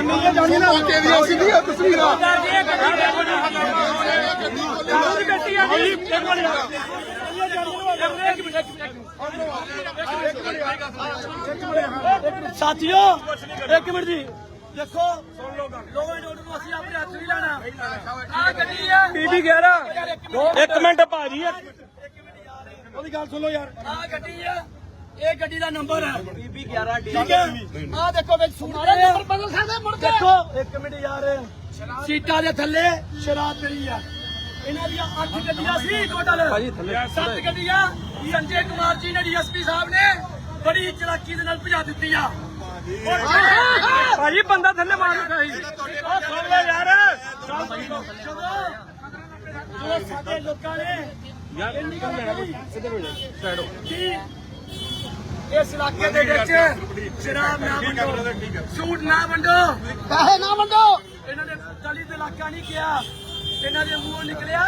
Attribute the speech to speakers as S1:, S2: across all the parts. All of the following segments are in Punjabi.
S1: ਮੌਕੇ ਦੀਆਂ ਸਿੱਧੀਆਂ ਤਸਵੀਰਾਂ
S2: ਸਾਥੀਓ ਇੱਕ ਮਿੰਟ ਜੀ। ਦੇਖੋ ਸੁਣ ਲਓ ਗੱਲ ਲੋਕਾਂ ਨੂੰ ਨੂੰ ਅਸੀਂ ਆਪਣੇ ਹੱਥ ਨਹੀਂ ਲੈਣਾ ਆ ਗੱਡੀ ਆ। ਬੀਬੀ 11 ਇੱਕ ਮਿੰਟ ਭਾਜੀ ਉਹਦੀ ਗੱਲ ਸੁਣ ਲਓ ਯਾਰ। ਆ ਗੱਡੀ ਆ। ਇਹ ਗੱਡੀ ਦਾ ਨੰਬਰ ਹੈ। ਬੀਬੀ 11 ਠੀਕ ਹੈ। ਆ ਦੇਖੋ ਵਿੱਚ ਸੁਣਾਰੇ ਨੰਬਰ ਬਦਲ ਸਕਦੇ ਮੁੜ ਕੇ? ਦੇਖੋ ਇੱਕ ਮਿੰਟ ਯਾਰ। ਸੀਟਾਂ ਦੇ ਥੱਲੇ ਸ਼ਰਾਬ ਪਈ ਆ। ਇਹਨਾਂ ਦੀਆਂ 8 ਗੱਡੀਆਂ ਸੀ ਟੋਟਲ ਭਾਜੀ ਥੱਲੇ 7 ਗੱਡੀਆਂ। ਸੰਜੇ ਕੁਮਾਰ ਜੀ ਨੇ ਡੀਐਸਪੀ ਸਾਹਿਬ ਨੇ ਬੜੀ ਚਲਾਕੀ ਦੇ ਨਾਲ ਭਜਾ ਦਿੱਤੀ ਆ। ਭਾਜੀ ਬੰਦਾ ਥੱਲੇ ਮਾਰ ਰਿਹਾ ਸੀ। ਉਹ ਸੁਣ ਲੈ ਯਾਰ। ਜਦੋਂ ਸਾਡੇ ਲੋਕਾਂ ਨੇ ਯਾਰ ਇੰਨੀ ਗੱਲ ਕਹੀ ਸਿੱਧੇ ਮਿਲ ਸਾਈਡ ਇਸ ਇਲਾਕੇ ਦੇ ਵਿੱਚ ਸ਼ਰਾਬ ਨਾ ਵੰਡੋ। ਸੂਟ ਨਾ ਵੰਡੋ।
S1: ਪੈਸੇ ਨਾ ਵੰਡੋ।
S2: ਇਹਨਾਂ ਨੇ ਦਲਿਤ ਇਲਾਕਾ ਨਹੀਂ ਕਿਹਾ। ਇਹਨਾਂ ਦੇ ਮੂੰਹੋਂ ਨਿਕਲਿਆ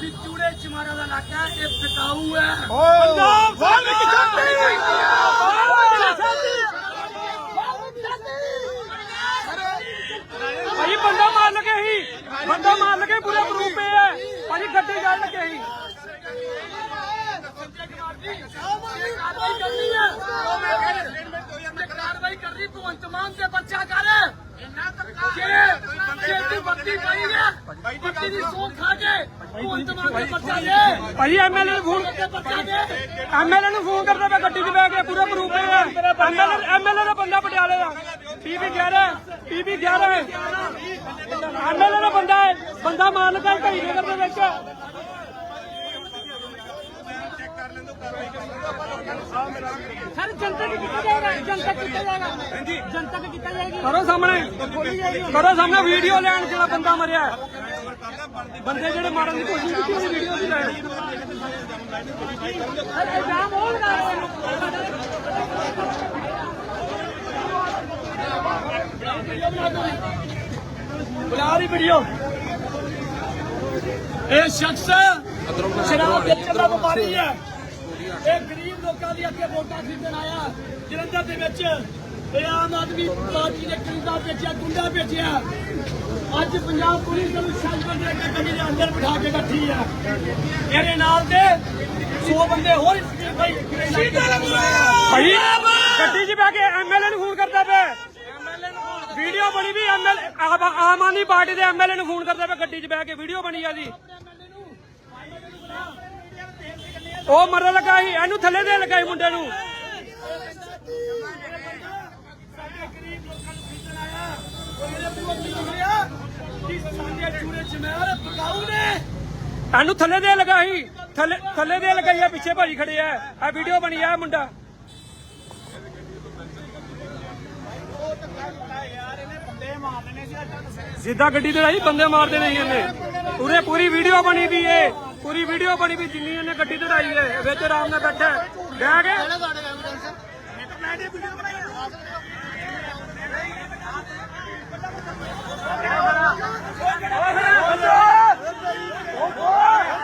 S2: ਵੀ ਚੂੜੇ ਚਮਾਰਾ ਦਾ ਇਲਾਕਾ ਇਹ ਬਤਾਊ ਹੈ। ਪੰਜਾਬ ਵਾਲ ਭਾਈ ਬੰਦਾ ਮਾਰ ਲਗੇ ਸੀ। ਬੰਦਾ ਮਾਰ ਲਗੇ ਪੂਰੇ ਗਰੁੱਪ ਹੈ ਭਾਜੀ ਗੱਡੀ ਜਾਣ ਲੱਗੇ ਸੀ ਕਾਰਵਾਈ ਕਰ ਮਾਨ ਤੇ ਬੱਚਾ ਕਰ। ਜੇ ਜੇ ਬੱਤੀ ਪਾਈ ਗਿਆ ਬੱਤੀ ਦੀ ਸੌਂ ਖਾ ਕੇ ਭਗਵੰਤ ਮਾਨ ਤੇ ਬੱਚਾ ਦੇ। ਭਾਈ ਐਮਐਲਏ ਨੂੰ ਫੋਨ ਬੱਚਾ ਦੇ। ਐਮਐਲਏ ਨੂੰ ਫੋਨ ਕਰਦਾ ਪਿਆ ਗੱਡੀ 'ਚ ਬਹਿ ਕੇ ਪੂਰਾ ਗਰੁੱਪ ਹੈ ਐਮਐਲਏ ਐਮਐਲਏ ਦਾ ਬੰਦਾ ਪਟਿਆਲੇ ਦਾ। ਪੀਪੀ 11 ਪੀਪੀ 11 ਐਮਐਲਏ ਦਾ ਬੰਦਾ ਹੈ ਬੰਦਾ ਢਾਈ ਨਗਰ ਦੇ ਵਿੱਚ।
S3: ਸਰ ਜਨਤਾ ਕੀ ਕੀਤਾ ਜਾਏਗਾ ਜਨਤਾ ਕੀਤਾ ਜਾਏਗਾ। ਹਾਂਜੀ। ਜਨਤਾ ਕੀ ਕੀਤਾ ਜਾਏਗੀ।
S2: ਕਰੋ ਸਾਹਮਣੇ। ਕਰੋ ਸਾਹਮਣੇ ਵੀਡੀਓ ਲੈਣ ਜਿਹੜਾ ਬੰਦਾ ਮਰਿਆ। ਬੰਦੇ ਜਿਹੜੇ ਮਾਰਨ ਦੀ ਕੋਸ਼ਿਸ਼ ਕੀਤੀ ਉਹਦੀ ਵੀਡੀਓ ਵੀ ਲੈਣੀ
S3: ਸਰ ਇਲਜ਼ਾਮ ਹੋ ਲਗਾ ਰਹੇ ਨੇ।
S2: ਬੁਲਾ ਰਹੀ ਵੀਡੀਓ। ਇਹ ਸ਼ਖਸ ਸ਼ਰਾਬ ਵੇਚਣ ਦਾ ਵਪਾਰੀ ਹੈ। ਇਹ ਗਰੀਬ ਲੋਕਾਂ ਦੀ ਅੱਗੇ ਵੋਟਾਂ ਖਰੀਦਣ ਆਇਆ। ਜਲੰਧਰ ਦੇ ਵਿੱਚ ਇਹ ਆਮ ਆਦਮੀ ਪਾਰਟੀ ਨੇ ਖਰੀਦਾ ਵੇਚਿਆ ਗੁੰਡਾ ਵੇਚਿਆ ਅੱਜ ਪੰਜਾਬ ਪੁਲਿਸ ਨੂੰ ਸ਼ਾਸਨ ਦੇ ਕੇ ਗੱਡੀ ਦੇ ਅੰਦਰ ਬਿਠਾ ਕੇ ਬੈਠੀ ਆ। ਇਹਦੇ ਨਾਲ ਦੇ 100 ਬੰਦੇ ਹੋਰ ਭਾਈ ਭਾਈ ਗੱਡੀ 'ਚ ਬਹਿ ਕੇ ਐਮਐਲਏ ਨੂੰ ਫੋਨ ਕਰਦਾ ਪਿਆ। ਵੀਡੀਓ ਬਣੀ ਵੀ ਐਮਐਲ ਆਮ ਆਦਮੀ ਪਾਰਟੀ ਦੇ ਐਮਐਲਏ ਨੂੰ ਫੋਨ ਕਰਦਾ ਪਿਆ ਗੱਡੀ 'ਚ ਬਹਿ ਕੇ ਵੀਡੀਓ ਬਣੀ ਆ ਜੀ। ਉਹ ਮਰਨ ਲੱਗਾ ਸੀ, ਇਹਨੂੰ ਥੱਲੇ ਦੇ ਲੱਗਾ ਸੀ ਮੁੰਡੇ ਨੂੰ। ਇਹਨੂੰ ਥੱਲੇ ਦੇ ਲਗਾ ਸੀ, ਥੱਲੇ ਥੱਲੇ ਦੇ ਲਗਾਈ ਆ ਪਿੱਛੇ ਭਾਜੀ ਖੜੇ ਆ। ਆ ਵੀਡੀਓ ਬਣੀ ਆ ਮੁੰਡਾ। ਸਿੱਧਾ ਗੱਡੀ ਤੇ ਆਈ, ਬੰਦੇ ਮਾਰਦੇ ਨਹੀਂ ਇਹਨੇ। ਪੂਰੇ ਪੂਰੀ ਵੀਡੀਓ ਬਣੀ ਵੀ ਏ ਪੂਰੀ ਵੀਡੀਓ ਬਣੀ ਵੀ ਜਿੰਨੀ ਇਹਨੇ ਗੱਡੀ ਤੇ ਆਈ ਏ ਵਿੱਚ ਆਰਾਮ ਨਾਲ ਬੈਠਾ ਹੈ। ਬਹਿ ਕੇ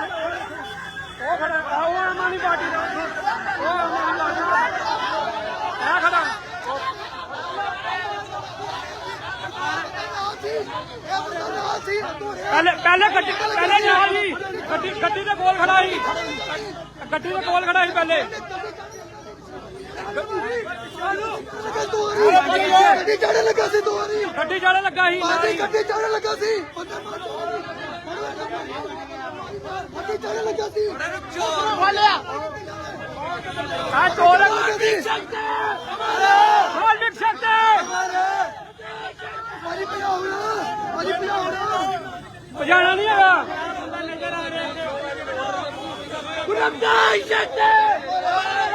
S2: ਉਹ ਖੜਾ। ਆਹ ਉਹ ਆਮਾਨੀ ਪਾਰਟੀ ਦਾ ਉਹ ਆਮਾਨੀ ਪਾਰਟੀ ਦਾ ਆ ਖੜਾ ਪਹਿਲੇ ਪਹਿਲੇ ਗੱਡੀ ਪਹਿਲੇ ਨਾਲ ਹੀ ਗੱਡੀ ਗੱਡੀ ਦੇ ਕੋਲ ਖੜਾ ਸੀ। ਗੱਡੀ ਦੇ ਕੋਲ ਖੜਾ ਸੀ ਪਹਿਲੇ।
S1: ਗੱਡੀ ਚੜ੍ਹਨ ਲੱਗਾ ਸੀ ਦੋ ਵਾਰੀ।
S2: ਗੱਡੀ ਜਾਣੇ ਲੱਗਾ ਸੀ
S1: ਬਾਜੀ
S2: ਹੀ।
S1: ਗੱਡੀ ਚੜ੍ਹਨ ਲੱਗਾ ਸੀ। ਗੱਡੀ ਚੜ੍ਹਨ ਲੱਗਾ ਸੀ।
S2: ਆ ਚੋਰ ਮਿਲ ਸਕਦੇ ਹੋਰ ਮਿਲ ਸਕਦੇ
S1: ਬਾਜੀ ਭਜਾਉਣਾ ਬਾਜੀ ਭਜਾਉਣਾ
S2: ਪਜਾਣਾ ਨਹੀਂ ਹੈਗਾ ਗੁਰਮਦਾਰ ਜੱਟੇ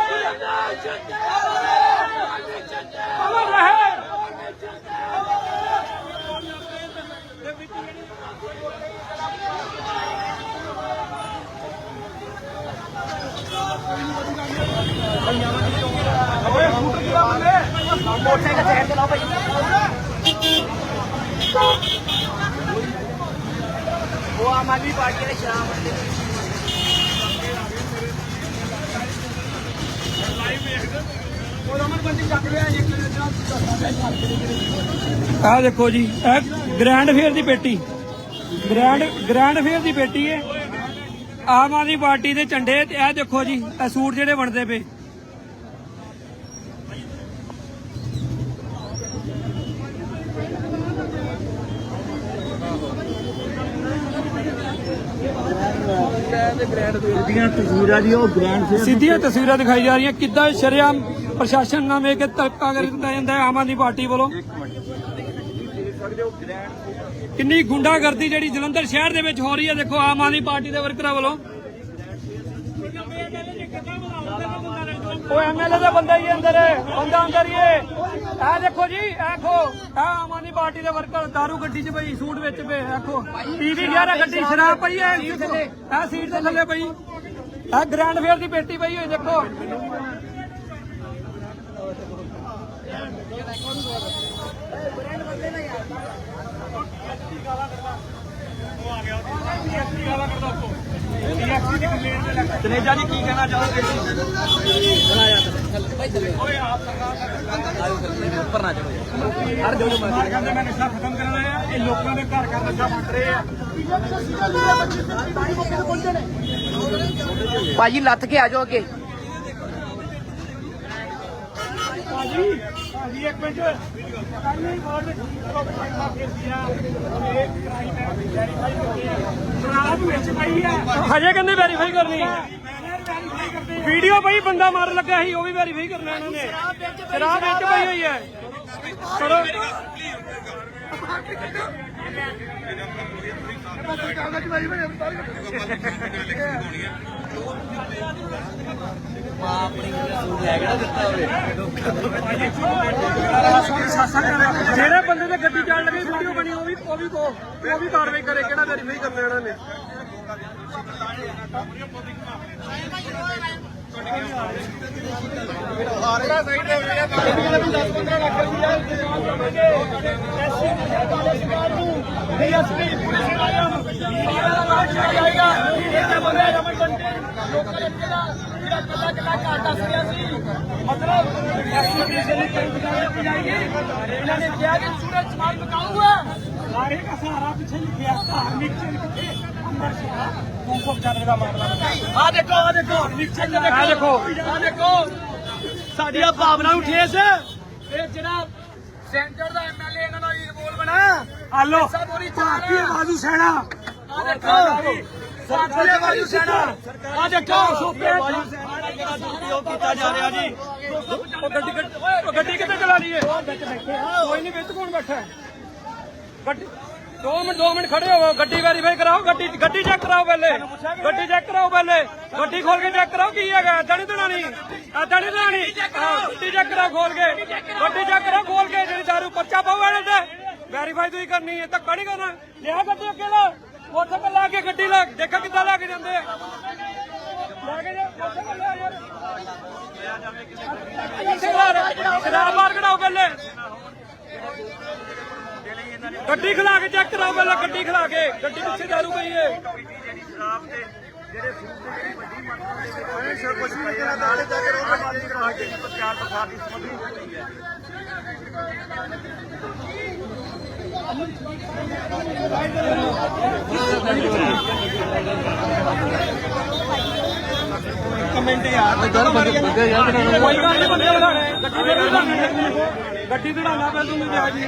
S2: ਗੁਰਮਦਾਰ ਜੱਟੇ ਅਮਰ ਰਹੇ
S3: ਉਹ ਆਮ ਆਦਮੀ ਪਾਰਟੀ ਦੇ ਸ਼ਰਾਬ ਬੰਦੇ
S1: ਆਹ ਦੇਖੋ ਜੀ, ਇਹ ਗ੍ਰੈਂਡ ਫੇਅਰ ਦੀ ਪੇਟੀ। ਗ੍ਰੈਂਡ ਗ੍ਰੈਂਡ ਫੇਅਰ ਦੀ ਪੇਟੀ ਹੈ ਆਮ ਆਦਮੀ ਪਾਰਟੀ ਦੇ ਝੰਡੇ, ਇਹ ਦੇਖੋ ਜੀ, ਇਹ ਸੂਟ ਜਿਹੜੇ ਵੰਡਦੇ ਪਏ।
S4: ਦੀਆਂ ਤਸਵੀਰਾਂ ਜੀ ਉਹ ਗ੍ਰੈਂਡ ਫੇਅਰ
S1: ਸਿੱਧੀਆਂ ਤਸਵੀਰਾਂ ਦਿਖਾਈ ਜਾ ਰਹੀਆਂ। ਕਿੱਦਾਂ ਸ਼ਰੇਆਮ ਪ੍ਰਸ਼ਾਸਨ ਨਾਲ ਵੇਖ ਕੇ ਤਲਕਾ ਕਰ ਦਿੱਤਾ ਜਾਂਦਾ ਹੈ ਆਮ ਆਦਮੀ ਪਾਰਟੀ ਵੱਲੋਂ? ਕਿੰਨੀ ਗੁੰਡਾਗਰਦੀ ਜਿਹੜੀ ਜਲੰਧਰ ਸ਼ਹਿਰ ਦੇ ਵਿੱਚ ਹੋ ਰਹੀ ਹੈ ਦੇਖੋ ਆਮ ਆਦਮੀ ਪਾਰਟੀ ਦੇ ਵਰਕਰਾਂ ਵੱਲੋਂ। ਉਹ ਐਮਐਲਏ ਦਾ ਬੰਦਾ ਹੀ ਹੈ ਅੰਦਰ। ਬੰਦਾ ਅੰਦਰ ਹੀ ਹੈ। ਇਹ ਦੇਖੋ ਜੀ ਦੇਖੋ। ਇਹ ਆਮ ਆਦਮੀ ਪਾਰਟੀ ਦੇ ਵਰਕਰ ਦਾਰੂ ਗੱਡੀ 'ਚ ਪਈ ਸੂਟ ਵਿੱਚ ਪਏ ਦੇਖੋ। ਟੀਵੀ 11 ਗੱਡੀ ਸ਼ਰਾਬ ਪਈ ਹੈ ਇਹ ਸੀਟ ਦੇ ਥੱਲੇ ਪਈ। ਇਹ ਗ੍ਰੈਂਡ ਫੇਅਰ ਦੀ ਪੇਟੀ ਪਈ ਹੋਈ ਦੇਖੋ।
S4: ਤਨੇਜਾ ਜੀ ਕੀ ਕਹਿਣਾ ਚਾਹੋਗੇ?
S1: ਸਰਕਾਰ ਕਹਿੰਦੇ ਮੈਂ ਨਸ਼ਾ ਖਤਮ ਕਰਨਾ ਹੈ ਇਹ ਲੋਕਾਂ ਦੇ ਘਰ ਘਰ ਨਸ਼ਾ ਵੰਡ ਰਹੇ ਆ।
S5: ਭਾਜੀ ਲੱਥ ਕੇ ਆ ਜਾਓ ਅੱਗੇ।
S1: ਭਾਜੀ ਭਾਜੀ ਇੱਕ ਮਿੰਟ। ਕੱਲ੍ਹ ਬੋਰਡ ਹਜੇ ਕਹਿੰਦੇ ਵੈਰੀਫਾਈ ਕਰਨੀ ਵੀਡੀਓ ਭਾਈ ਬੰਦਾ ਮਾਰ ਲੱਗਾ ਸੀ, ਉਹ ਵੀ ਵੈਰੀਫਾਈ ਕਰਨਾ ਇਹਨਾਂ ਨੇ। ਸ਼ਰਾਬ ਵਿੱਚ ਪਈ ਹੋਈ ਹੈ। ਕਰੋ। ਜਿਹੜੇ ਬੰਦੇ ਤੇ ਗੱਡੀ ਚੱਲ ਲੱਗੀ ਵੀਡੀਓ ਬਣੀ, ਉਹ ਵੀ ਉਹ ਵੀ ਕੋ ਉਹ ਵੀ ਕਾਰਵਾਈ ਕਰੇ, ਕਿਹੜਾ ਵੈਰੀਫਾਈ ਕਰਨਾ ਇਹਨਾਂ ਨੇ?
S2: ਇਹਨਾਂ ਨੇ ਕਿਹਾ ਕਿ ਸੂਰਜ ਸਮਾਜ ਬਕਾਊਗਾ
S1: ਸਾਰੇ ਦਾ ਸਹਾਰਾ ਪਿੱਛੇ ਲਿਖਿਆ ਧਾਰਮਿਕ ਚਿੰਨ ਅੰਦਰ ਸ਼ਰਾ 295 ਦਾ ਮਾਮਲਾ
S2: ਆ ਦੇਖੋ ਆ ਦੇਖੋ
S1: ਆ ਦੇਖੋ
S2: ਆ ਦੇਖੋ। ਸਾਡੀਆਂ ਭਾਵਨਾ ਨੂੰ ਠੇਸ ਇਹ ਜਿਹੜਾ ਸੈਂਟਰ ਦਾ ਐਮਐਲਏ ਇਹਨਾਂ ਦਾ ਰਿਵੋਲ ਬਣਾ।
S1: ਆਲੋ ਭਾਰਤੀ ਬਾਜੂ ਸੈਨਾ
S2: ਆ ਦੇਖੋ। ਸਾਡੀਆਂ ਵਾਯੂ ਸੈਨਾ ਆ ਦੇਖੋ। ਸੋਪੇ
S4: ਉਹ ਕੀਤਾ ਜਾ ਰਿਹਾ ਜੀ।
S1: ਉਹ ਗੱਡੀ ਉਹ ਗੱਡੀ ਕਿੱਥੇ ਚਲਾ ਲਈਏ ਕੋਈ ਨਹੀਂ ਵਿੱਚ ਕੌਣ ਬੈਠਾ ਹੈ? ਗੱਡੀ 2 ਮਿੰਟ 2 ਮਿੰਟ ਖੜੇ ਹੋਵੋ। ਗੱਡੀ ਵੈਰੀਫਾਈ ਕਰਾਓ ਗੱਡੀ ਗੱਡੀ ਚੈੱਕ ਕਰਾਓ ਪਹਿਲੇ। ਗੱਡੀ ਚੈੱਕ ਕਰਾਓ ਪਹਿਲੇ। ਗੱਡੀ ਖੋਲ ਕੇ ਚੈੱਕ ਕਰਾਓ ਕੀ ਹੈਗਾ? ਏਦਾਂ ਨਹੀਂ ਏਦਾਂ ਨਹੀਂ ਦਣਾਣੀ ਗੱਡੀ ਚੈੱਕ ਕਰਾਓ। ਖੋਲ ਕੇ। ਗੱਡੀ ਚੈੱਕ ਕਰਾਓ। ਖੋਲ ਕੇ ਜਿਹੜੀ ਦਾਰੂ ਪਰਚਾ ਪਾਓ ਇਹਦੇ ਤੇ। ਵੈਰੀਫਾਈ ਤੁਸੀਂ ਕਰਨੀ ਹੈ ਧੱਕਾ ਨਹੀਂ ਕਰਨਾ। ਲਿਆ ਗੱਡੀ ਅੱਗੇ ਲਾ। ਉੱਥੇ ਪੇ ਲਾ ਕੇ ਗੱਡੀ ਲਾ। ਦੇਖਾ ਕਿੱਦਾਂ ਲਾ ਕੇ ਜਾਂਦੇ ਆ। ਲੈ ਕੇ ਜਾ ਉੱਥੇ ਪੇ ਲਿਆ ਯਾਰ ਸ਼ਰਾਬ ਮਾਰ ਕਢਾਓ ਪਹਿਲੇ। ਗੱਡੀ ਖਿਲਾ ਕੇ ਚੈੱਕ ਕਰਾਓ ਪਹਿਲਾਂ, ਗੱਡੀ ਖਿਲਾ ਕੇ। ਗੱਡੀ ਪਿੱਛੇ ਦਾਰੂ ਪਈ ਏ।
S4: ਸਰ ਕੁਝ ਪਈਆ ਨਾਲ ਜਾ ਕੇ ਉਹਨਾਂ ਪਾਰਟੀ ਪਾਰਟੀ ਦੀ ਪ੍ਰਚਾਰ ਪ੍ਰਸਾਰ ਦੀ ਸਮੱਗਰੀ ਹੋ ਰਹੀ ਹੈ ਕਮੈਂਟ ਯਾਰ ਬੰਦੇ ਬੰਦੇ ਯਾਰ
S1: ਕੋਈ ਗੱਲ ਨਹੀਂ, ਬੰਦੇ ਵਧਾਣੇ ਗੱਡੀ ਦੇ ਵੀ ਵਧਾਣੇ ਗੱਡੀ ਵਧਾਣਾ ਪੈ ਤੂੰ ਜਾ ਜੀ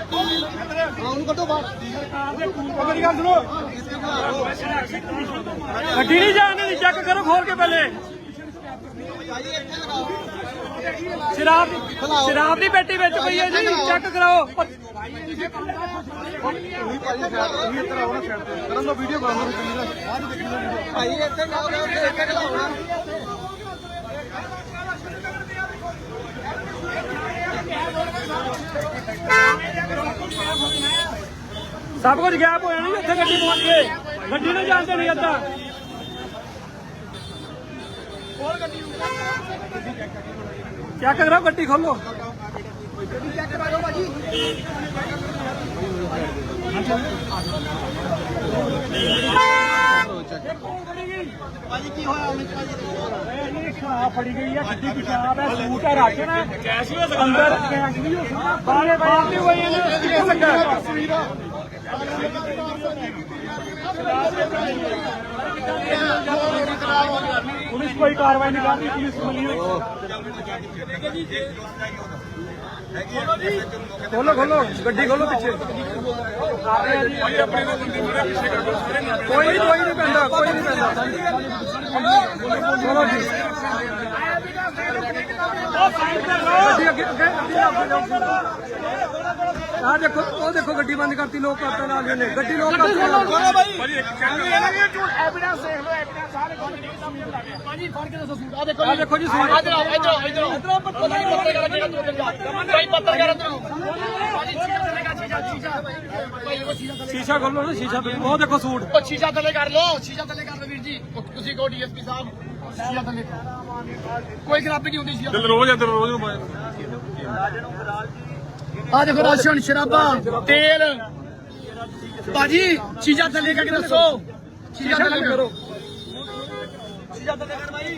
S1: ਮੇਰੀ ਗੱਲ ਸੁਣੋ ਗੱਡੀ ਨਹੀਂ ਜਾਣ ਦੀ ਚੈੱਕ ਕਰੋ ਖੋਲ ਕੇ ਪਹਿਲੇ। ਸ਼ਰਾਬ ਸ਼ਰਾਬ ਦੀ ਪੇਟੀ ਵਿੱਚ ਪਈ ਹੈ ਜੀ ਚੈੱਕ ਕਰਾਓ।
S6: ਕਰਨ ਦਾ ਵੀਡੀਓ ਬਣਾ ਲਓ ਭਾਈ ਇੱਥੇ ਨਾ ਉੱਥੇ ਇੱਕ ਲਾਉਣਾ
S1: ਸਭ ਕੁਝ ਗਾਇਬ ਹੋਇਆ ਨਹੀਂ ਇੱਥੇ ਗੱਡੀ ਪਹੁੰਚ ਕੇ। ਗੱਡੀ ਨੇ ਜਾਣ ਦੇਣੀ ਅੱਧਾ ਹੋਰ ਗੱਡੀ ਚੈੱਕ ਕਰੋ ਗੱਡੀ ਖੋਲੋ।
S6: ਭਾਜੀ ਕੀ ਹੋਇਆ? ਉਹਨੇ ਭਾਜੀ
S1: ਇਹ ਖਰਾਬ ਫੜੀ ਗਈ ਹੈ ਗੱਡੀ ਪਿਸ਼ਾਬ ਹੈ, ਸੂਟ ਹੈ, ਰਾਸ਼ਨ ਹੈ। ਕੈਸ਼ ਵੀ ਅੰਦਰ ਕੈਸ਼ ਵੀ ਹੋ ਸਕਦਾ ਬਾਹਰ ਬਾਹਰ ਵੀ ਹੋਈ ਨੇ ਕਿੱਥੇ ਲੱਗਾ ਪੁਲਿਸ ਕੋਈ ਕਾਰਵਾਈ ਨਹੀਂ ਕਰਦੀ ਪੁਲਿਸ ਮਿਲੀ ਹੋਈ। ਖੋਲੋ ਖੋਲੋ ਗੱਡੀ ਖੋਲੋ ਪਿੱਛੇ। ਕੋਈ ਨਹੀਂ ਕੋਈ ਨਹੀਂ ਪੈਂਦਾ ਕੋਈ ਨਹੀਂ ਪੈਂਦਾ। ਚਲੋ ਜੀ। ਗੱਡੀ ਅੱਗੇ ਅੱਗੇ ਆ ਦੇਖੋ ਉਹ ਦੇਖੋ ਗੱਡੀ ਬੰਦ ਕਰਤੀ ਲੋਕ ਕਰਤਾ ਨਾਲ ਇਹਨੇ ਗੱਡੀ ਲੋਕ ਕਰਤੀ।
S2: ਭਾਜੀ ਫੜ ਕੇ ਦੱਸੋ ਸੂਟ। ਆ ਦੇਖੋ
S1: ਆ ਦੇਖੋ ਜੀ ਸੂਟ।
S2: ਇਧਰ ਆਓ ਇਧਰ। ਆਓ ਇਧਰ ਆਓ ਇਧਰ ਪਤਾ ਨਹੀਂ ਪੱਤਰਕਾਰ ਜਿਹੜਾ ਤੂੰ ਦਿੰਦਾ ਭਾਈ ਪੱਤਰਕਾਰ ਇਧਰ। ਆਓ ਭਾਜੀ ਸ਼ੀਸ਼ਾ ਥੱਲੇ ਕਰ ਸ਼ੀਸ਼ਾ ਭਾਈ ਸ਼ੀਸ਼ਾ
S1: ਖੋਲੋ ਨਾ ਸ਼ੀਸ਼ਾ ਉਹ ਦੇਖੋ ਸੂਟ।
S2: ਉਹ ਸ਼ੀਸ਼ਾ ਥੱਲੇ ਕਰ ਲੋ ਸ਼ੀਸ਼ਾ ਥੱਲੇ ਕਰ ਲੋ ਵੀਰ ਜੀ। ਤੁਸੀਂ ਕਹੋ ਡੀਐਸਪੀ ਸਾਹਿਬ ਸ਼ੀਸ਼ਾ ਥੱਲੇ। ਕੋਈ ਖਰਾਬੀ ਨਹੀਂ ਹੁੰਦੀ ਸ਼ੀਸ਼ਾ
S4: ਰੋਜ਼ ਅੰਦਰ ਰੋਜ਼
S2: ਆ ਦੇਖੋ ਰਾਸ਼ਨ ਸ਼ਰਾਬਾਂ ਤੇਲ। ਭਾਜੀ ਸ਼ੀਸ਼ਾ ਥੱਲੇ ਕਰਕੇ ਦੱਸੋ। ਸ਼ੀਸ਼ਾ ਥੱਲੇ ਕਰੋ ਸ਼ੀਸ਼ਾ ਥੱਲੇ ਕਰ ਭਾਈ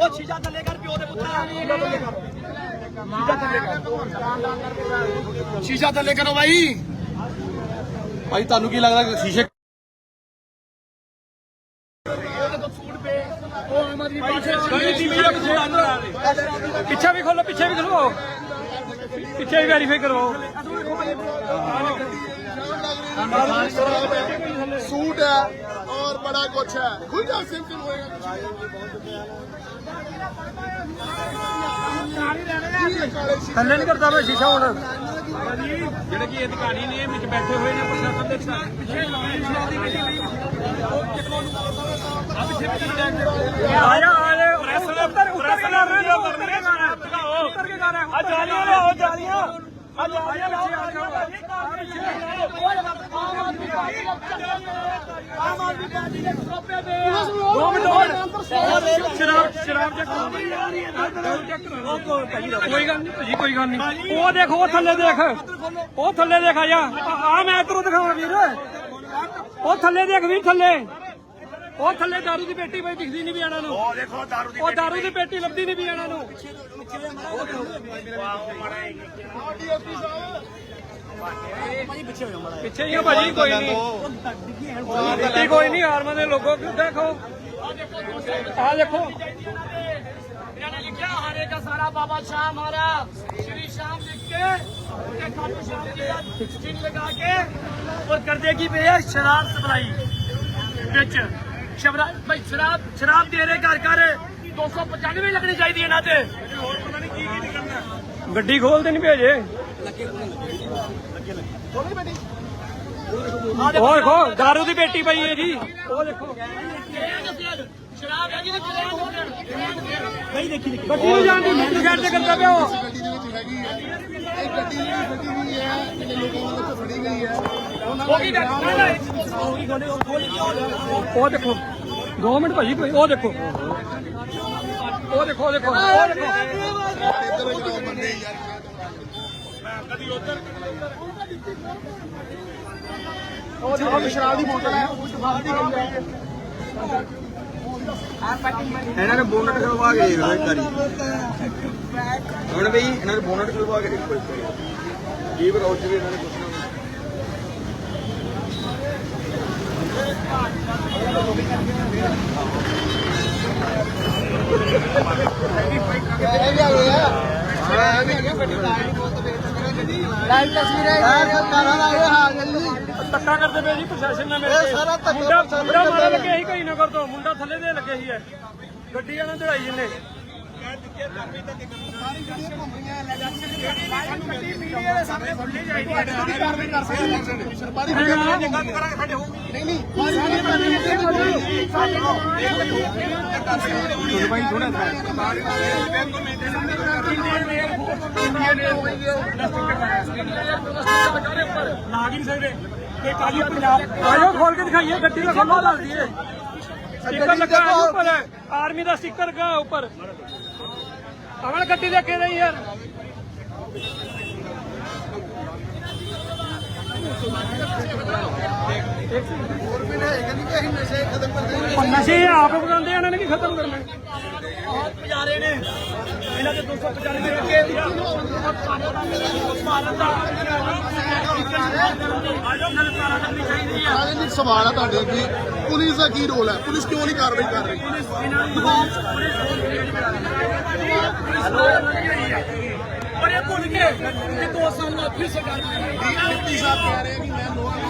S2: ਉਹ ਸ਼ੀਸ਼ਾ ਥੱਲੇ ਕਰ ਪਿਓ ਦੇ ਪੁੱਤਰਾ ਸ਼ੀਸ਼ਾ ਥੱਲੇ ਕਰ ਭਾਈ
S6: ਭਾਈ ਤੁਹਾਨੂੰ ਕੀ ਲੱਗਦਾ ਸ਼ੀਸ਼ੇ
S1: ਪਿੱਛੇ ਵੀ ਖੋਲੋ ਪਿੱਛੇ ਵੀ ਖੋਲੋ। ਪਿੱਛੇ ਵੀ ਵੈਰੀਫਾਈ ਕਰਵਾਓ
S5: सूट है और बड़ा कुछ है खुल जाओ सिम सिम होएगा
S1: ਥੱਲੇ ਨਹੀਂ ਕਰਦਾ ਮੈਂ ਸ਼ੀਸ਼ਾ ਹੁਣ
S4: ਜਿਹੜੇ ਕਿ ਅਧਿਕਾਰੀ ਨੇ ਵਿੱਚ ਬੈਠੇ ਹੋਏ ਨੇ ਪ੍ਰਸ਼ਾਸਨ ਦੇ ਪਿੱਛੇ
S1: ਆ ਜਾ ਆ ਜਾ ਪ੍ਰੈਸ ਉੱਤਰ ਉੱਤਰ ਕੇ ਆ ਜਾਲੀਆਂ ਲਿਆਓ ਦੋ ਮਿੰਟ ਹੋਰ ਸ਼ਰਾਬ ਸ਼ਰਾਬ ਚੈੱਕ ਕਰੋ ਕੋਈ ਗੱਲ ਨਹੀਂ ਭਾਜੀ ਕੋਈ ਗੱਲ ਨਹੀਂ ਉਹ ਦੇਖ ਉਹ ਥੱਲੇ ਦੇਖ ਉਹ ਥੱਲੇ ਦੇਖ ਆ ਜਾ ਆ ਮੈਂ ਇਧਰੋਂ ਦਿਖਾਵਾਂ ਵੀਰ ਉਹ ਥੱਲੇ ਦੇਖ ਵੀ ਥੱਲੇ ਉਹ ਥੱਲੇ ਦਾਰੂ ਦੀ ਪੇਟੀ ਬਈ ਦਿਖਦੀ ਨਹੀਂ ਵੀ ਇਹਨਾਂ ਨੂੰ। ਉਹ ਦੇਖੋ ਦਾਰੂ ਦੀ ਉਹ ਦਾਰੂ ਦੀ ਪੇਟੀ ਲੱਭਦੀ ਨਹੀਂ ਵੀ ਇਹਨਾਂ ਨੂੰ। ਪਿੱਛੇ ਹੀ ਆ ਭਾਜੀ ਕੋਈ ਨਹੀਂ। ਕੋਈ ਨਹੀਂ ਆਰਮਾ ਦੇ ਲੋਕੋ ਦੇਖੋ। ਆ ਦੇਖੋ।
S2: ਸਾਰਾ ਬਾਬਾ ਸ਼ਾਮ ਹਮਾਰਾ ਸ਼੍ਰੀ ਸ਼ਾਮ ਲਿਖ ਕੇ ਤੇ ਖਾਟੂ ਸ਼ਾਮ ਜੀ ਚਿੰਨ ਲਗਾ ਕੇ ਔਰ ਕਰ ਦੇਗੀ ਭਈਆ ਸ਼ਰਾਬ ਸਪਲਾਈ ਵਿੱਚ ਸ਼ਰਾਬ ਦੇ ਰਹੇ ਘਰ ਘਰ 295 ਲੱਗਣੀ ਚਾਹੀਦੀ ਇਹਨਾਂ ਤੇ। ਹੋਰ ਪਤਾ ਨਹੀਂ
S1: ਗੱਡੀ ਖੋਲਦੇ ਨਹੀਂ ਭੇਜੇ ਲੱਗੇ ਲੱਗੇ ਬੇਟੀ ਦਾਰੂ ਦੀ ਬੇਟੀ ਪਈ ਹੈ ਜੀ। ਉਹ ਦੇਖੋ।
S2: ਸ਼ਰਾਬ ਹੈਗੀ ਤੇ
S1: ਨਹੀਂ ਦੇਖੀ ਦੇਖੀ ਬੱਟੀ ਨੂੰ ਮੈਂ ਤੇ ਕਰਦਾ ਪਿਆ
S5: ਇਹ ਗੱਡੀ ਜਿਹੜੀ ਫੜੀ ਹੋਈ ਹੈ ਜਿਹੜੇ ਲੋਕਾਂ ਵੱਲੋਂ ਫੜੀ ਗਈ ਹੈ।
S2: ਉਹ ਕੀ ਡਾਕਟਰ ਨਾ
S1: ਉਹ ਦੇਖੋ ਗਵਰਨਮੈਂਟ ਭਾਜੀ ਭਾਈ ਉਹ ਦੇਖੋ। ਉਹ ਦੇਖੋ ਉਹ ਦੇਖੋ ਉਹ ਦੇਖੋ।
S5: ਕਦੀ ਉਧਰ ਉਹ ਦੇਖੋ। ਸ਼ਰਾਬ ਦੀ ਬੋਤਲ ਹੈ। ਉਹ ਸ਼ਰਾਬ ਦੀ ਗੰਦ ਹੈ।
S6: ਇਹਨਾਂ ਨੇ ਬੋਨਟ ਖਲਵਾ ਕੇ ਦੇਖੋ ਇੱਕ ਵਾਰੀ ਹੁਣ ਬਈ ਇਹਨਾਂ ਨੇ ਬੋਨਟ ਖਲਵਾ ਕੇ ਦੇਖੋ ਇੱਕ ਵਾਰੀ ਕੀ ਬਰੋਚ ਵੀ ਇਹਨਾਂ ਨੇ
S5: ਆ ਆ ਗਿਆ ਗੱਡੀ ਲਾਈਵ ਬਹੁਤ ਲਾਈਵ ਤਸਵੀਰਾਂ ਇਹ ਹਾਲ ਹੈ ਜੀ
S1: ਧੱਕਾ ਕਰਦੇ ਪਏ ਜੀ ਪ੍ਰਸ਼ਾਸਨ ਨਾਲ ਮੇਰੇ
S5: ਇਹ
S1: ਤੇ।
S5: ਸਾਰਾ ਧੱਕਾ
S1: ਮੁੰਡਾ
S5: ਪ੍ਰਸ਼ਾਸਨ
S1: ਮੁੰਡਾ
S5: ਕਰਦੇ ਨੇ।
S1: ਸੀ ਕਈ ਨਗਰ ਤੋਂ ਮੁੰਡਾ ਥੱਲੇ ਦੇ ਲੱਗੇ ਸੀ ਇਹ ਗੱਡੀ ਵਾਲਾ ਦੜਾਈ ਜੰਨੇ
S5: ਕਾਰਵਾਈ ਕਰ ਸਕਦੇ ਸਰਪਾਰੀ ਨਹੀਂ ਨਹੀਂ
S1: ਲਾ ਨਹੀਂ ਸਕਦੇ ਕਾਲੀ ਪੰਜਾਬ ਆਇਓ ਖੋਲ ਕੇ ਦਿਖਾਈਏ ਗੱਡੀ ਦਾ ਖੋਲੋ ਦੱਸ ਦਈਏ। ਸਟicker ਲੱਗਾ ਹੈ ਉੱਪਰ ਆਰਮੀ ਦਾ ਸਟicker ਲੱਗਾ ਉੱਪਰ। ਅਮਨ ਗੱਡੀ ਦੇ ਅੱਗੇ ਨਹੀਂ ਯਾਰ। ਨਸ਼ੇ ਆਪ ਬਣਾਉਂਦੇ ਆ, ਇਹਨਾਂ ਨੇ ਕੀ ਖਤਮ ਕਰਨਾ। ਬਹੁਤ ਪੁਜਾਰੇ ਨੇ। ਇਹਨਾਂ ਦੇ 295 ਅੱਗੇ ਭਾਰਤ ਦਾ ਆ।
S7: ਸਾਰੇ ਇੱਕ ਸਵਾਲ ਆ ਤੁਹਾਡੇ ਅੱਗੇ। ਪੁਲਿਸ ਦਾ ਕੀ ਰੋਲ ਹੈ ਪੁਲਿਸ ਕਿਉਂ ਨਹੀਂ ਕਾਰਵਾਈ ਕਰ ਰਹੀ?
S1: ਔਰ ਇਹ ਭੁੱਲ ਗਏ ਕਿ ਦੋ ਸਾਲ ਬਾਅਦ ਫਿਰ ਸਰਕਾਰ ਬਣੇਗੀ।
S7: ਡਿਪਟੀ ਸਾਹਿਬ ਕਹਿ ਰਹੇ ਕਿ ਮੈਂ ਲੋਕਾਂ ਨੂੰ ਮੇਨਟੇਨ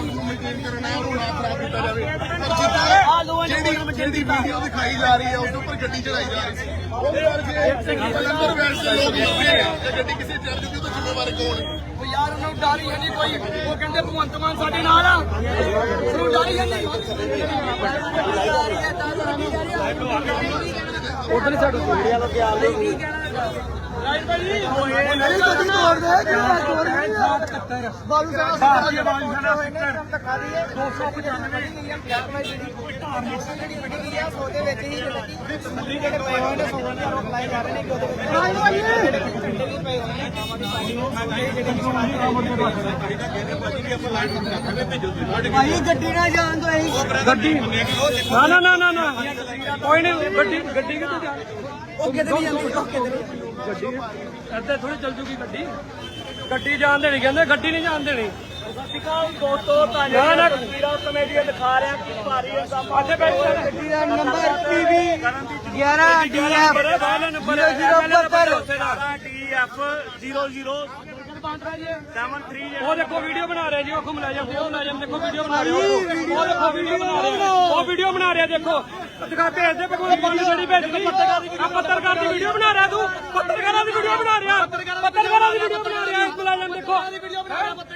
S7: ਕਰਨਾ ਹੈ ਉਹਨੂੰ ਨਾ ਖਰਾਬ ਕੀਤਾ ਜਾਵੇ। ਪਰ ਜਿੱਦਾਂ ਜਿਹੜੀ ਜਿਹੜੀ ਵੀਡੀਓ ਦਿਖਾਈ ਜਾ ਰਹੀ ਹੈ ਉਸ ਦੇ ਉੱਪਰ ਗੱਡੀ ਚੜਾਈ ਜਾ ਰਹੀ ਸੀ ਉਹਦੇ ਕਰਕੇ ਜਲੰਧਰ ਵੈਸੇ ਲੋਕ ਲੱਗੇ ਆ। ਤੇ ਗੱਡੀ ਕਿਸੇ ਚੜ ਜੂਗੀ ਉਹਦਾ ਜ਼ਿੰਮੇਵਾਰ ਕੌਣ ਹੈ?
S1: ਉਹ ਯਾਰ ਉਹਨਾਂ ਨੂੰ ਡਰ ਹੀ ਨਹੀਂ ਕੋਈ। ਉਹ ਕਹਿੰਦੇ ਭਗਵੰਤ ਮਾਨ ਸਾਡੇ ਨਾਲ ਆ। ਉਹਨੂੰ ਡਰ ਹੀ ਨਹੀਂ। ਉਧਰ ਸਾਡੇ ਕੋੜਿਆ ਦਾ ਪਿਆਰ ਨਹੀਂ ਰਾਜ ਭਾਈ ਹੋਏ
S5: ਨਹੀਂ ਗੱਡੀ ਤੋੜ ਕਿਹੜਾ ਤੋੜ ਦੇ ਬਾਲੂ ਸਾਹਿਬ ਬਾਲੂ ਸਾਹਿਬ ਧੱਕਾ ਦੀਏ 295 ਜਿਹੜੀ ਧਾਰਮਿਕ ਜਿਹੜੀ ਬਣੀ ਗਈ ਆ ਸੋਦੇ ਵਿੱਚ ਹੀ ਲੱਗੀ ਜਿਹੜੇ ਪਏ ਹੋਏ ਨੇ ਸੋਨੇ ਦੇ ਆਰੋਪ ਲਾਏ ਜਾ ਰਹੇ ਨੇ ਕਿ ਉਹਦੇ ਵਿੱਚ ਜਿਹੜੇ ਵੀ ਪਏ ਹੋਏ ਨੇ ਕਾਮਾਂ ਦੀ ਭਾਈ ਗੱਡੀ ਨਾ ਜਾਣ ਦੋ ਅਸੀਂ
S1: ਗੱਡੀ ਨਾ। ਨਾ ਨਾ ਨਾ ਕੋਈ ਨਹੀਂ, ਗੱਡੀ ਗੱਡੀ ਕਿੱਥੇ ਜਾ
S5: ਉਹ ਕਿਤੇ ਨਹੀਂ ਜਾਂਦੀ, ਉਹ ਕਿਤੇ ਨਹੀਂ
S1: ਗੱਡੀ ਇੱਥੇ ਥੋੜੀ ਚੱਲ ਜੂਗੀ ਗੱਡੀ। ਗੱਡੀ ਜਾਣ ਦੇਣੀ ਕਹਿੰਦੇ, ਗੱਡੀ ਨਹੀਂ ਜਾਣ ਦੇਣੀ। ਦੋਸਤੋ ਤਾਂ ਨਾ ਨਾ। ਤਸਵੀਰਾਂ ਕਮੇਡੀਆਂ ਦਿਖਾ ਰਿਹਾ ਕਿ ਭਾਰੀ ਇਲਜ਼ਾਮ ਅੱਛੇ, ਬੈਠ
S5: ਗੱਡੀ ਦਾ number PV 11 DF
S1: number number
S5: 0072
S2: DF 00
S1: ਉਹ ਦੇਖੋ, ਵੀਡੀਓ ਬਣਾ ਰਿਹਾ ਜੀ, ਉਹ ਘੁੰਮ ਉਹ ਲੈ ਦੇਖੋ, ਵੀਡੀਓ ਬਣਾ ਰਿਹਾ ਉਹ। ਦੇਖੋ, ਵੀਡੀਓ ਬਣਾ ਰਿਹਾ ਉਹ ਵੀਡੀਓ ਬਣਾ ਰਿਹਾ, ਦੇਖੋ। ਦਿਖਾ ਭੇਜ ਦੇ ਕੋਈ ਬੰਦ ਜਿਹੜੀ ਭੇਜਣੀ ਆ ਪੱਤਰਕਾਰ ਦੀ ਵੀਡੀਓ ਬਣਾ ਰਿਹਾ ਤੂੰ। ਪੱਤਰਕਾਰਾਂ ਦੀ ਵੀਡੀਓ ਬਣਾ ਰਿਹਾ। ਪੱਤਰਕਾਰਾਂ ਦੀ ਵੀਡੀਓ ਬਣਾ ਰਿਹਾ। ਮੁਲਾਜ਼ਮ ਦੇਖੋ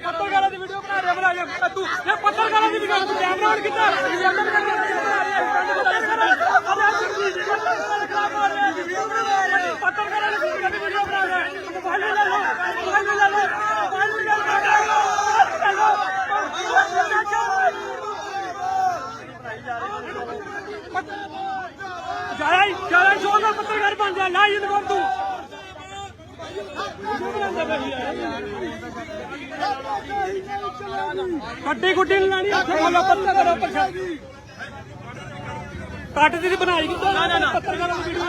S1: ਪੱਤਰਕਾਰਾਂ ਦੀ ਵੀਡੀਓ ਬਣਾ ਰਿਹਾ। ਮੁਲਾਜ਼ਮ ਤੂੰ। ਇਹ ਪੱਤਰਕਾਰਾਂ ਦੀ ਵੀਡੀਓ ਤੂੰ ਕੈਮਰਾ ਆਨ ਕੀਤਾ ਪੱਤਰਕਾਰਾਂ ਦੀ ਵੀਡੀਓ ਬਣਾ ਰਿਹਾ ਮੋਬਾਈਲ ਲੈ ਲਓ ਮੋਬਾਈਲ ਲੈ ਲਓ ਮੋਬਾਈਲ ਲੈ ਲਓ ਜਾਇਆ ਜਾਇਆ ਸ਼ੋਰ ਦਾ ਪੱਤਰਕਾਰ ਬਣ ਜਾ ਲਾ ਜਿੰਦ ਕਰ ਤੂੰ ਕੱਟੀ ਗੁੱਡੀ ਨਹੀਂ ਲਾਣੀ ਉੱਥੇ ਬੋਲੋ ਪੱਤਰਕਾਰ ਕੱਟ ਦੀ ਬਣਾਈ ਕਿੱਦਾਂ? ਨਾ ਨਾ ਨਾ। ਪੱਤਰਕਾਰਾਂ ਦੀ ਵੀਡੀਓ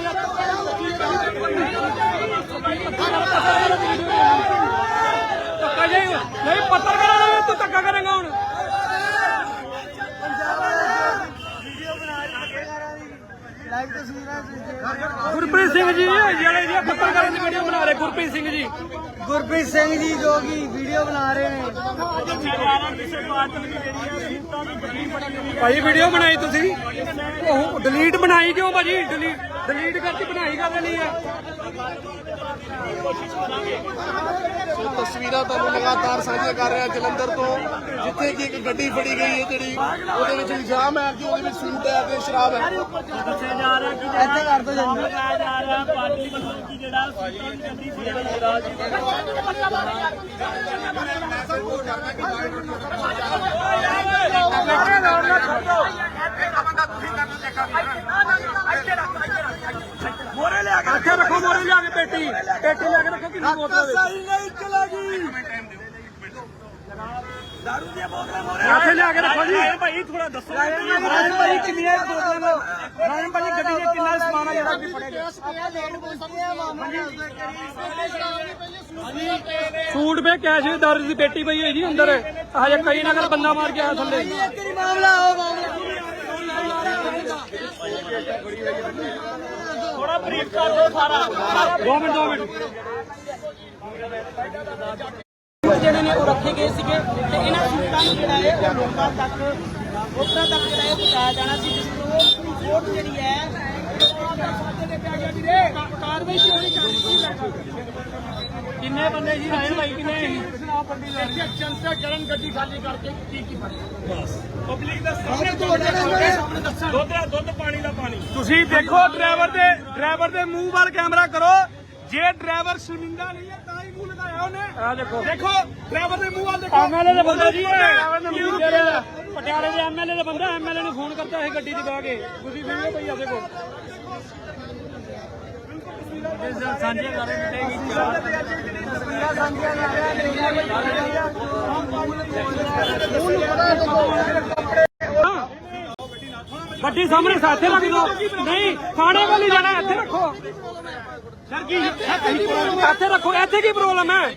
S1: ਧੱਕਾ ਜਾਈ ਨਹੀਂ ਪੱਤਰਕਾਰਾਂ ਨਾਲ ਤੂੰ ਧੱਕਾ ਕਰੇਗਾ ਹੁਣ। ਗੁਰਪ੍ਰੀਤ ਸਿੰਘ ਜੀ ਜਿਹੜੇ ਜੀ ਪੱਤਰਕਾਰਾਂ ਦੀ ਵੀਡੀਓ ਬਣਾ ਰਹੇ ਗੁਰਪ੍ਰੀਤ ਸਿੰਘ ਜੀ।
S5: ਗੁਰਪ੍ਰੀਤ ਸਿੰਘ ਜੀ ਜੋ ਕਿ ਵੀਡੀਓ ਬਣਾ ਰਹੇ ਨੇ।
S1: ਭਾਈ ਵੀਡੀਓ ਬਣਾਈ ਤੁਸੀਂ? ਉਹ ਡਿਲੀਟ ਬਣਾਈ ਕਿਉਂ ਭਾਜੀ? ਡਿਲੀਟ ਡਿਲੀਟ ਕਰਤੀ ਬਣਾਈ ਕਰਦੇ ਨਹੀਂ ਹੈ
S7: ਸੋ ਤਸਵੀਰਾਂ ਤੁਹਾਨੂੰ ਲਗਾਤਾਰ ਸਾਂਝੀਆਂ ਕਰ ਰਿਹਾ ਜਲੰਧਰ ਤੋਂ ਜਿੱਥੇ ਕਿ ਇੱਕ ਗੱਡੀ ਫੜੀ ਗਈ ਹੈ ਜਿਹੜੀ ਉਹਦੇ ਵਿੱਚ ਇਲਜ਼ਾਮ ਹੈ ਕਿ ਉਹਦੇ ਵਿੱਚ ਸੂਟ ਹੈ ਤੇ ਸ਼ਰਾਬ ਹੈ।
S5: ਇੱਥੇ ਕਰ ਦੋ ਜੰਦੀ
S1: ਮੋਰੇ ਲਿਆ ਕੇ ਇੱਥੇ ਰੱਖੋ ਮੋਰੇ ਲਿਆ ਕੇ ਪੇਟੀ। ਪੇਟੀ ਲਿਆ ਕੇ ਰੱਖੋ ਕਿੰਨੀ ਬੋਤਲ
S5: ਸਾਰੀ ਨਹੀਂ ਚਲੇਗੀ
S1: ਇੱਥੇ ਲਿਆ ਕੇ ਰੱਖੋ ਜੀ।
S2: ਭਾਈ ਥੋੜਾ ਦੱਸੋ।
S5: ਭਾਈ ਕਿੰਨੀਆਂ ਬੋਤਲਾਂ ਰਾਜਨ ਭਾਈ ਗੱਡੀ ਕਿੰਨਾ ਸਮਾਨ ਆ ਜਿਹੜਾ ਕਿ ਫੜਿਆ ਗਿਆ?
S1: ਸੂਟ ਪੇ ਕੈਸ਼ ਦੇ ਦਰ ਦੀ ਪੇਟੀ ਪਈ ਹੈ ਜੀ ਅੰਦਰ। ਹਜੇ ਕਈ ਨਗਰ ਬੰਦਾ ਮਾਰ ਕੇ ਆਇਆ ਥੱਲੇ।
S5: ਮਾਮਲਾ ਉਹ ਮਾਮਲਾ।
S1: ਥੋੜਾ ਬਰੀਫ ਕਰ ਦਿਓ ਸਾਰਾ। ਦੋ ਮਿੰਟ ਦੋ ਮਿੰਟ।
S5: ਜਿਹੜੇ ਨੇ ਉਹ ਰੱਖੇ ਗਏ ਸੀਗੇ ਤੇ ਇਹਨਾਂ ਸੂਟਾਂ ਨੂੰ ਜਿਹੜਾ ਹੈ ਉਹ ਲੋਕਾਂ ਤੱਕ ਲੋਕਾਂ ਤੱਕ ਜਿਹੜਾ ਹੈ ਪਹੁੰਚਾਇਆ ਜਾਣਾ ਸੀ, ਜਿਸ ਨੂੰ ਰਿਪੋਰਟ ਜਿਹੜੀ ਹੈ ਕਾਰਵਾਈ ਕਿਉਂ ਨਹੀਂ ਕਰਦੀ
S1: ਕਿੰਨੇ ਬੰਦੇ ਜੀ ਰਾਜਨ ਭਾਈ ਕਿੰਨੇ?
S2: ਇੱਥੇ ਜਨਤਾ ਕਰਨ ਗੱਡੀ ਖਾਲੀ ਕਰਕੇ ਕੀ ਕੀ ਬਸ। ਪਬਲਿਕ ਦਾ
S5: ਸਾਹਮਣੇ ਤੁਹਾਡੇ
S2: ਦੁੱਧ ਦਾ ਦੁੱਧ ਪਾਣੀ ਦਾ ਪਾਣੀ।
S1: ਤੁਸੀਂ ਦੇਖੋ ਡਰਾਈਵਰ ਦੇ ਡਰਾਈਵਰ ਦੇ ਮੂੰਹ ਵੱਲ ਕੈਮਰਾ ਕਰੋ। ਜੇ ਡਰਾਈਵਰ ਸ਼ਰਮਿੰਦਾ ਨਹੀਂ ਹੈ ਤਾਂ ਹੀ ਮੂੰਹ ਲਗਾਇਆ ਆ ਦੇਖੋ।
S4: ਦੇਖੋ ਡਰਾਈਵਰ ਦੇ ਮੂੰਹ ਵੱਲ ਦੇਖੋ।
S1: ਐਮਐਲਏ ਦਾ ਬੰਦਾ ਜੀ ਡਰਾਈਵਰ ਨੇ ਮੂੰਹ ਜਿਹੜਾ ਪਟਿਆਲੇ ਦੇ ਐਮਐਲਏ ਦਾ ਬੰਦਾ ਐਮਐਲਏ ਨੂੰ ਫੋਨ ਕਰਤਾ ਇਹ ਗੱਡੀ ਦੀ ਬਹਿ ਕੇ। ਤੁਸੀਂ ਵੀਡੀਓ ਪਈ ਆ ਦੇਖੋ। ਸਾਂਝੇ ਕਰ ਰਹੇ ਗੱਡੀ ਸਾਹਮਣੇ ਸਾਥੇ ਰੱਖ ਦੋ ਨਹੀਂ, ਥਾਣੇ ਵੱਲ ਜਾਣਾ, ਇੱਥੇ ਰੱਖੋ। ਸਰ, ਕੀ ਇੱਥੇ ਰੱਖੋ, ਇੱਥੇ ਕੀ ਪ੍ਰੋਬਲਮ ਹੈ?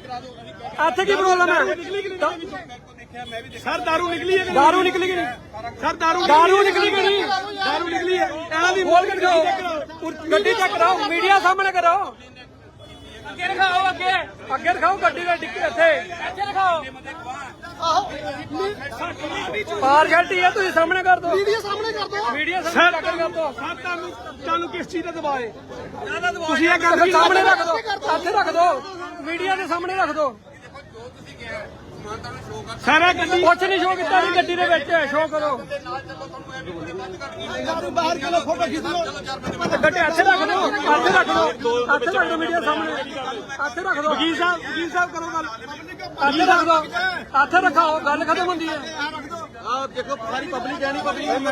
S1: ਇੱਥੇ ਕੀ ਪ੍ਰੋਬਲਮ ਹੈ?
S4: ਸਰ ਦਾਰੂ ਨਿਕਲੀ ਹੈ
S1: ਦਾਰੂ ਨਿਕਲੀ ਕਿ ਨਹੀਂ?
S4: ਸਰ ਦਾਰੂ
S1: ਦਾਰੂ ਨਿਕਲੀ ਕਿ ਨਹੀਂ?
S4: ਦਾਰੂ ਨਿਕਲੀ ਹੈ।
S1: ਇਹਨਾਂ ਦੀ ਬੋਲ ਕੇ ਦਿਖਾਓ। ਗੱਡੀ ਚੈੱਕ ਕਰਾਓ ਮੀਡੀਆ ਸਾਹਮਣੇ ਕਰਾਓ ਅੱਗੇ ਦਿਖਾਓ ਅੱਗੇ। ਅੱਗੇ ਦਿਖਾਓ ਗੱਡੀ ਦਾ ਡਿੱਕੀ ਇੱਥੇ। ਇੱਥੇ ਦਿਖਾਓ। ਪਾਰਸ਼ੈਲਿਟੀ ਹੈ ਤੁਸੀਂ ਸਾਹਮਣੇ ਕਰ ਦਿਓ।
S5: ਵੀਡੀਓ ਸਾਹਮਣੇ ਕਰ ਦੋ
S1: ਮੀਡੀਆ ਸਾਹਮਣੇ ਕਰ ਦਿਓ।
S4: ਸਰ ਤੁਹਾਨੂੰ ਤੁਹਾਨੂੰ ਕਿਸ ਚੀਜ਼ ਦਾ ਦਬਾਅ ਹੈ?
S1: ਤੁਸੀਂ ਇਹ ਗੱਲ ਸਾਹਮਣੇ ਰੱਖ ਦਿਓ। ਇੱਥੇ ਰੱਖ ਦਿਓ। ਮੀਡੀਆ ਦੇ ਸਾਹਮਣੇ ਰੱਖ ਦਿਓ।
S4: ਸਾਰਾ ਗੱਡੀ
S1: ਕੁਛ ਨਹੀਂ ਸ਼ੋਅ ਕੀਤਾ ਜੀ ਗੱਡੀ ਦੇ ਵਿੱਚ ਸ਼ੋਅ ਕਰੋ।
S5: ਬਾਹਰ ਕਿਲੋ ਫੋਟੋ ਖਿੱਚ ਲਓ?
S1: ਗੱਡੀ ਇੱਥੇ ਰੱਖ ਦਿਓ ਇੱਥੇ ਰੱਖ ਦਿਓ। ਇੱਥੇ ਰੱਖ ਦਿਓ ਮੀਡੀਆ ਸਾਹਮਣੇ। ਇੱਥੇ ਰੱਖ ਦਿਓ। ਵਕੀਲ ਸਾਹਿਬ ਵਕੀਲ ਸਾਹਿਬ ਕਰੋ ਗੱਲ। ਇੱਥੇ ਰੱਖ ਦਿਓ। ਇੱਥੇ ਰੱਖਾਓ ਗੱਲ ਖਤਮ ਹੁੰਦੀ ਹੈ।
S6: ਆ ਦੇਖੋ ਸਾਰੀ ਪਬਲਿਕ ਹੈ ਨਹੀਂ ਪਬਲਿਕ